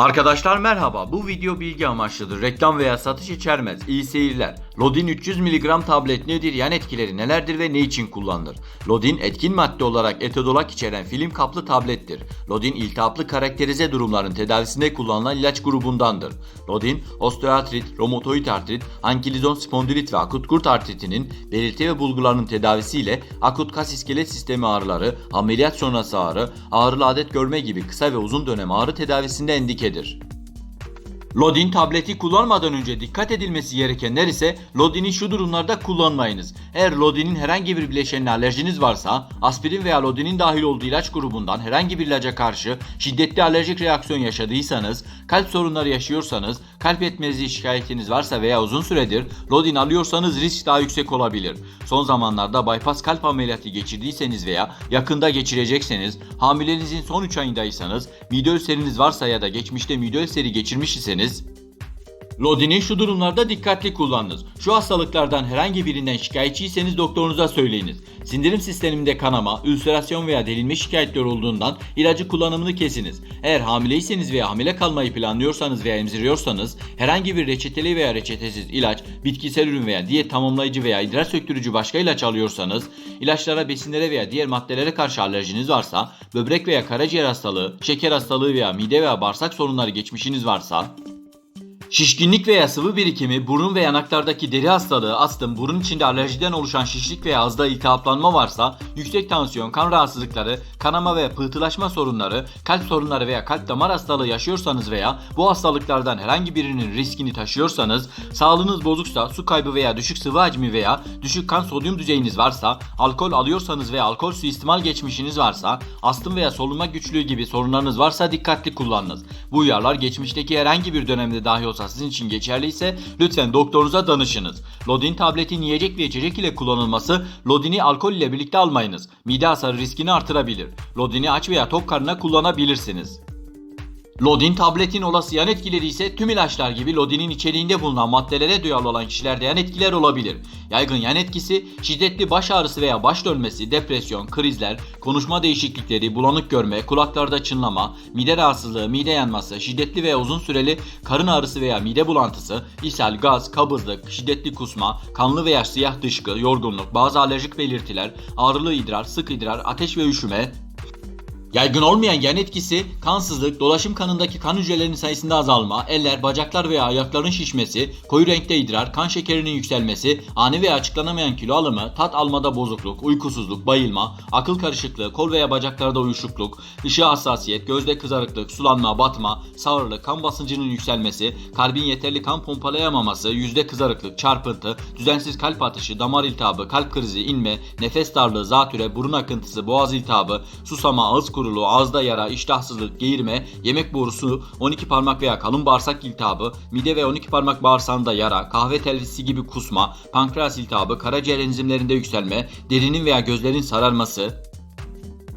Arkadaşlar merhaba. Bu video bilgi amaçlıdır. Reklam veya satış içermez. İyi seyirler. Lodin 300 mg tablet nedir? Yan etkileri nelerdir ve ne için kullanılır? Lodin etkin madde olarak etodolak içeren film kaplı tablettir. Lodin iltihaplı karakterize durumların tedavisinde kullanılan ilaç grubundandır. Lodin osteoartrit, romatoid artrit, ankilozon spondilit ve akut kurt artritinin belirti ve bulgularının tedavisiyle akut kas iskelet sistemi ağrıları, ameliyat sonrası ağrı, ağrılı adet görme gibi kısa ve uzun dönem ağrı tedavisinde endikedir. Lodin tableti kullanmadan önce dikkat edilmesi gerekenler ise Lodin'i şu durumlarda kullanmayınız. Eğer Lodin'in herhangi bir bileşenine alerjiniz varsa, aspirin veya Lodin'in dahil olduğu ilaç grubundan herhangi bir ilaca karşı şiddetli alerjik reaksiyon yaşadıysanız, kalp sorunları yaşıyorsanız, kalp yetmezliği şikayetiniz varsa veya uzun süredir Lodin alıyorsanız risk daha yüksek olabilir. Son zamanlarda bypass kalp ameliyatı geçirdiyseniz veya yakında geçirecekseniz, hamilenizin son 3 ayındaysanız, mide ülseriniz varsa ya da geçmişte mide ülseri geçirmiş iseniz Lodin'i şu durumlarda dikkatli kullanınız. Şu hastalıklardan herhangi birinden şikayetçiyseniz doktorunuza söyleyiniz. Sindirim sisteminde kanama, ülserasyon veya delinme şikayetleri olduğundan ilacı kullanımını kesiniz. Eğer hamileyseniz veya hamile kalmayı planlıyorsanız veya emziriyorsanız herhangi bir reçeteli veya reçetesiz ilaç, bitkisel ürün veya diyet tamamlayıcı veya idrar söktürücü başka ilaç alıyorsanız, ilaçlara, besinlere veya diğer maddelere karşı alerjiniz varsa, böbrek veya karaciğer hastalığı, şeker hastalığı veya mide veya bağırsak sorunları geçmişiniz varsa, Şişkinlik veya sıvı birikimi, burun ve yanaklardaki deri hastalığı, astım, burun içinde alerjiden oluşan şişlik veya ağızda iltihaplanma varsa, yüksek tansiyon, kan rahatsızlıkları, kanama veya pıhtılaşma sorunları, kalp sorunları veya kalp damar hastalığı yaşıyorsanız veya bu hastalıklardan herhangi birinin riskini taşıyorsanız, sağlığınız bozuksa, su kaybı veya düşük sıvı hacmi veya düşük kan sodyum düzeyiniz varsa, alkol alıyorsanız veya alkol suistimal geçmişiniz varsa, astım veya solunma güçlüğü gibi sorunlarınız varsa dikkatli kullanınız. Bu uyarılar geçmişteki herhangi bir dönemde dahi olsa sizin için geçerliyse lütfen doktorunuza danışınız. Lodin tabletin yiyecek ve içecek ile kullanılması Lodin'i alkol ile birlikte almayınız. Mide hasarı riskini artırabilir. Lodin'i aç veya tok karnına kullanabilirsiniz. Lodin tabletin olası yan etkileri ise tüm ilaçlar gibi Lodin'in içeriğinde bulunan maddelere duyarlı olan kişilerde yan etkiler olabilir. Yaygın yan etkisi şiddetli baş ağrısı veya baş dönmesi, depresyon, krizler, konuşma değişiklikleri, bulanık görme, kulaklarda çınlama, mide rahatsızlığı, mide yanması, şiddetli veya uzun süreli karın ağrısı veya mide bulantısı, ishal, gaz, kabızlık, şiddetli kusma, kanlı veya siyah dışkı, yorgunluk, bazı alerjik belirtiler, ağrılı idrar, sık idrar, ateş ve üşüme, Yaygın olmayan yan etkisi kansızlık, dolaşım kanındaki kan hücrelerinin sayısında azalma, eller, bacaklar veya ayakların şişmesi, koyu renkte idrar, kan şekerinin yükselmesi, ani veya açıklanamayan kilo alımı, tat almada bozukluk, uykusuzluk, bayılma, akıl karışıklığı, kol veya bacaklarda uyuşukluk, ışığa hassasiyet, gözde kızarıklık, sulanma, batma, sağırlık, kan basıncının yükselmesi, kalbin yeterli kan pompalayamaması, yüzde kızarıklık, çarpıntı, düzensiz kalp atışı, damar iltihabı, kalp krizi, inme, nefes darlığı, zatüre, burun akıntısı, boğaz iltihabı, susama, ağız kuruluğu, ağızda yara, iştahsızlık, geğirme, yemek borusu, 12 parmak veya kalın bağırsak iltihabı, mide ve 12 parmak bağırsağında yara, kahve telvisi gibi kusma, pankreas iltihabı, karaciğer enzimlerinde yükselme, derinin veya gözlerin sararması,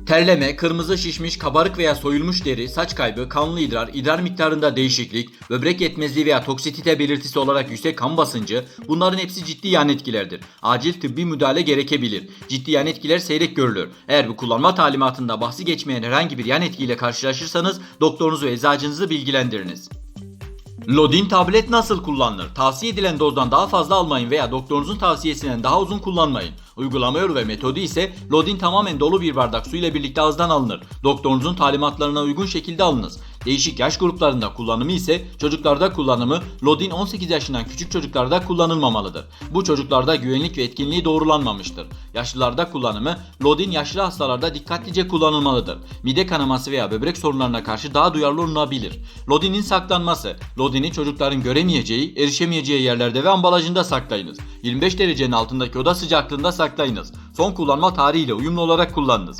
Terleme, kırmızı şişmiş, kabarık veya soyulmuş deri, saç kaybı, kanlı idrar, idrar miktarında değişiklik, böbrek yetmezliği veya toksitite belirtisi olarak yüksek kan basıncı bunların hepsi ciddi yan etkilerdir. Acil tıbbi müdahale gerekebilir. Ciddi yan etkiler seyrek görülür. Eğer bu kullanma talimatında bahsi geçmeyen herhangi bir yan etkiyle karşılaşırsanız doktorunuzu ve eczacınızı bilgilendiriniz. Lodin tablet nasıl kullanılır? Tavsiye edilen dozdan daha fazla almayın veya doktorunuzun tavsiyesinden daha uzun kullanmayın. Uygulama yolu ve metodu ise Lodin tamamen dolu bir bardak su ile birlikte ağızdan alınır. Doktorunuzun talimatlarına uygun şekilde alınız. Değişik yaş gruplarında kullanımı ise çocuklarda kullanımı Lodin 18 yaşından küçük çocuklarda kullanılmamalıdır. Bu çocuklarda güvenlik ve etkinliği doğrulanmamıştır. Yaşlılarda kullanımı Lodin yaşlı hastalarda dikkatlice kullanılmalıdır. Mide kanaması veya böbrek sorunlarına karşı daha duyarlı olunabilir. Lodin'in saklanması. Lodin'i çocukların göremeyeceği, erişemeyeceği yerlerde ve ambalajında saklayınız. 25 derecenin altındaki oda sıcaklığında saklayınız. Son kullanma tarihiyle uyumlu olarak kullanınız.